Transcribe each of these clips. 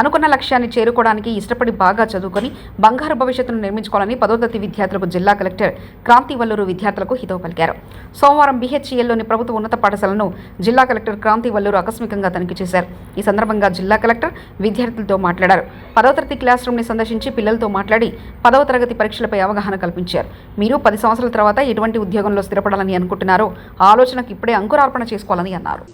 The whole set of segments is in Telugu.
అనుకున్న లక్ష్యాన్ని చేరుకోవడానికి ఇష్టపడి బాగా చదువుకొని బంగారు భవిష్యత్తును నిర్మించుకోవాలని పదో తరగతి విద్యార్థులకు జిల్లా కలెక్టర్ క్రాంతి వల్లూరు విద్యార్థులకు హితవు పలికారు. సోమవారం బీహెచ్ఈఎల్లోని ప్రభుత్వ ఉన్నత పాఠశాలను జిల్లా కలెక్టర్ క్రాంతి వల్లూరు ఆకస్మికంగా తనిఖీ చేశారు. ఈ సందర్భంగా జిల్లా కలెక్టర్ విద్యార్థులతో మాట్లాడారు. పదవ తరగతి క్లాస్ రూమ్ని సందర్శించి పిల్లలతో మాట్లాడి పదవ తరగతి పరీక్షలపై అవగాహన కల్పించారు. మీరు పది సంవత్సరాల తర్వాత ఎటువంటి ఉద్యోగంలో స్థిరపడాలని అనుకుంటున్నారో ఆలోచనకు ఇప్పుడే అంకురార్పణ చేసుకోవాలని అన్నారు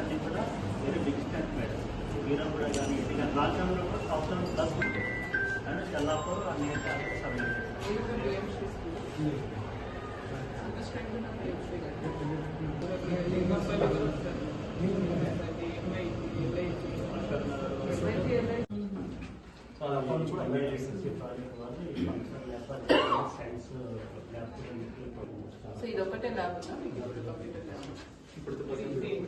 అన్ని కూడా వెరీ బిగ్ స్ట్రెంత్ మేడం వీరం కూడా కానీ ఇది కానీ రాజ్యాంగంలో కూడా సంవత్సరం ప్లస్ ఉంటుంది కానీ తెల్లాపూర్ అన్ని సబ్మిట్ సో అది అకౌంట్ కూడా ఎమర్జెన్సీ ప్రాజెక్ట్ వాళ్ళు ఈ function lab science lab so ఇది ఒకటే ల్యాబ్ ఉందా మీకు ఇప్పుడు కంప్యూటర్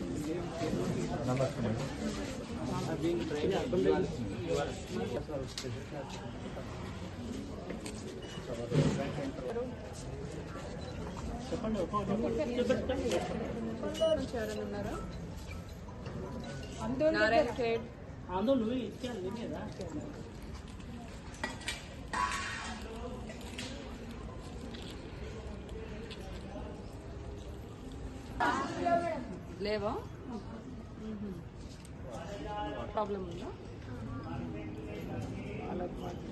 ల్యాబ్ నుంచి ఎవరైనా ఉన్నారా? నారాయణ. ఖేడ్ ఆందోళన ఇచ్చాను కదా లేవా? ప్రాబ్లం ఉందా? అలాగే మాకు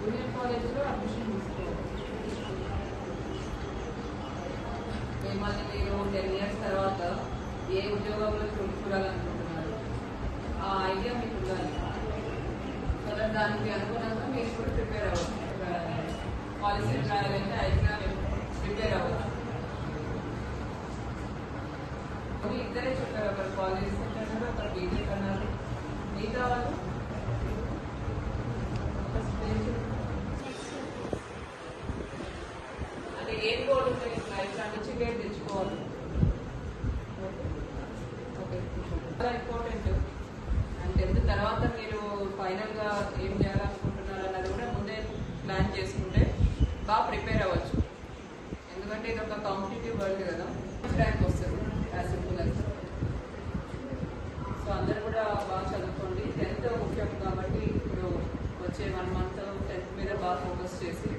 జూనియర్ కాలేజ్లో అడ్మిషన్ తీసుకోవాలి. మిమ్మల్ని మీరు టెన్ ఇయర్స్ తర్వాత ఏ ఉద్యోగంలో చూ- దానికి అనుగుణంగా మీరు కూడా ప్రిపేర్ అవ్వచ్చు. పాలసీ రాయాలంటే ఎగ్జామ్ ప్రిపేర్ అవ్వచ్చు. ఇద్దరే చెప్పారు ఒకరు కాలేజ్ అన్నారు ఒకరు బీటెక్ అన్నారు. మిగతా వాళ్ళు ఒక స్టేజ్ అంటే ఏం గోల్ ఉంది లైఫ్ నుంచి గేట్ తెచ్చుకోవాలి ఓకే చాలా ఇంపార్టెంట్ అండ్ టెన్త్ తర్వాత మీరు ఫైనల్ గా ఏం చేయాలనుకుంటున్నారు అన్నది కూడా ముందే ప్లాన్ చేసుకుంటే బాగా ప్రిపేర్ అవ్వచ్చు. ఎందుకంటే ఇది ఒక కాంపిటేటివ్ వరల్డ్ కదా. ర్యాంక్ వస్తారు యాజ్ సింపుల్ యాజ్ సో అందరు కూడా బాగా చదువుకోండి. టెన్త్ ముఖ్యం కాబట్టి ఇప్పుడు వచ్చే వన్ మంత్ టెన్త్ మీద బాగా ఫోకస్ చేసి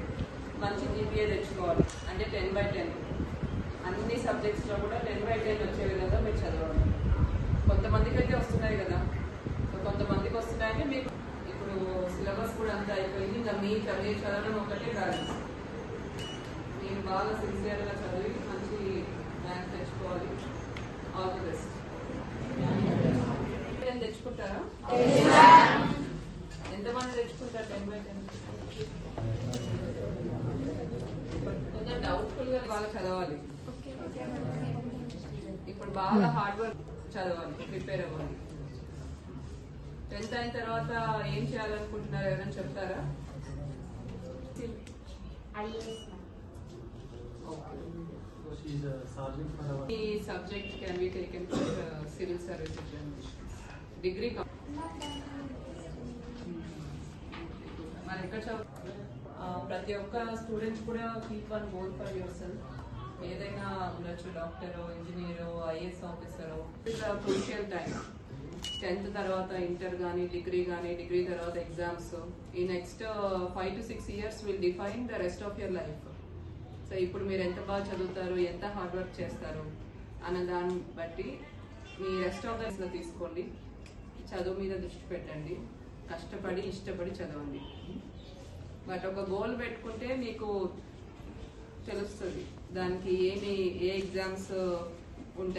మంచి జీపీఏ తెచ్చుకోవాలి. అంటే టెన్ బై టెన్ అన్ని సబ్జెక్ట్స్లో కూడా టెన్ బై టెన్ వచ్చే విధంగా మీరు చదవాలి కొంతమందికి అయితే వస్తున్నాయి కదా సో కొంతమందికి వస్తున్నాయని మీకు ఇప్పుడు సిలబస్ కూడా అంతా అయిపోయింది మీ చదివి చదవడం ఒకటే కాదు. నేను బాగా సిన్సియర్గా చదివి మంచి ర్యాంక్ తెచ్చుకోవాలి. ఆల్ ది బెస్ట్ తెచ్చుకుంటారా? ఎంతమంది తెచ్చుకుంటారు? టెన్ బై టెన్ కొంచెం డౌట్ఫుల్గా బాగా చదవాలి. ఇప్పుడు బాగా హార్డ్ వర్క్ చదవాలి ప్రిపేర్ అవ్వాలి. టెన్త్ అయిన తర్వాత ఏం చేయాలనుకుంటున్నారు? ఎవరైనా చెప్తారా? Subject can be taken for civil service examinations degree మరి ఎక్కడ ప్రతి ఒక్క స్టూడెంట్ కూడా keep one goal for yourself ఏదైనా ఉండొచ్చు doctor engineer IAS officer crucial time tenth తర్వాత ఇంటర్ కానీ డిగ్రీ కానీ డిగ్రీ తర్వాత ఎగ్జామ్స్. ఈ next five to six years will define the rest of your life so ఇప్పుడు మీరు ఎంత బాగా చదువుతారు ఎంత హార్డ్ వర్క్ చేస్తారు అన్న దాన్ని బట్టి మీ రెస్ట్ ఆఫ్ ద తీసుకోండి. చదువు మీద దృష్టి పెట్టండి. కష్టపడి ఇష్టపడి చదవండి. బట్ ఒక గోల్ పెట్టుకుంటే మీకు తెలుస్తుంది. దానికి ఏమి ఏ ఎగ్జామ్స్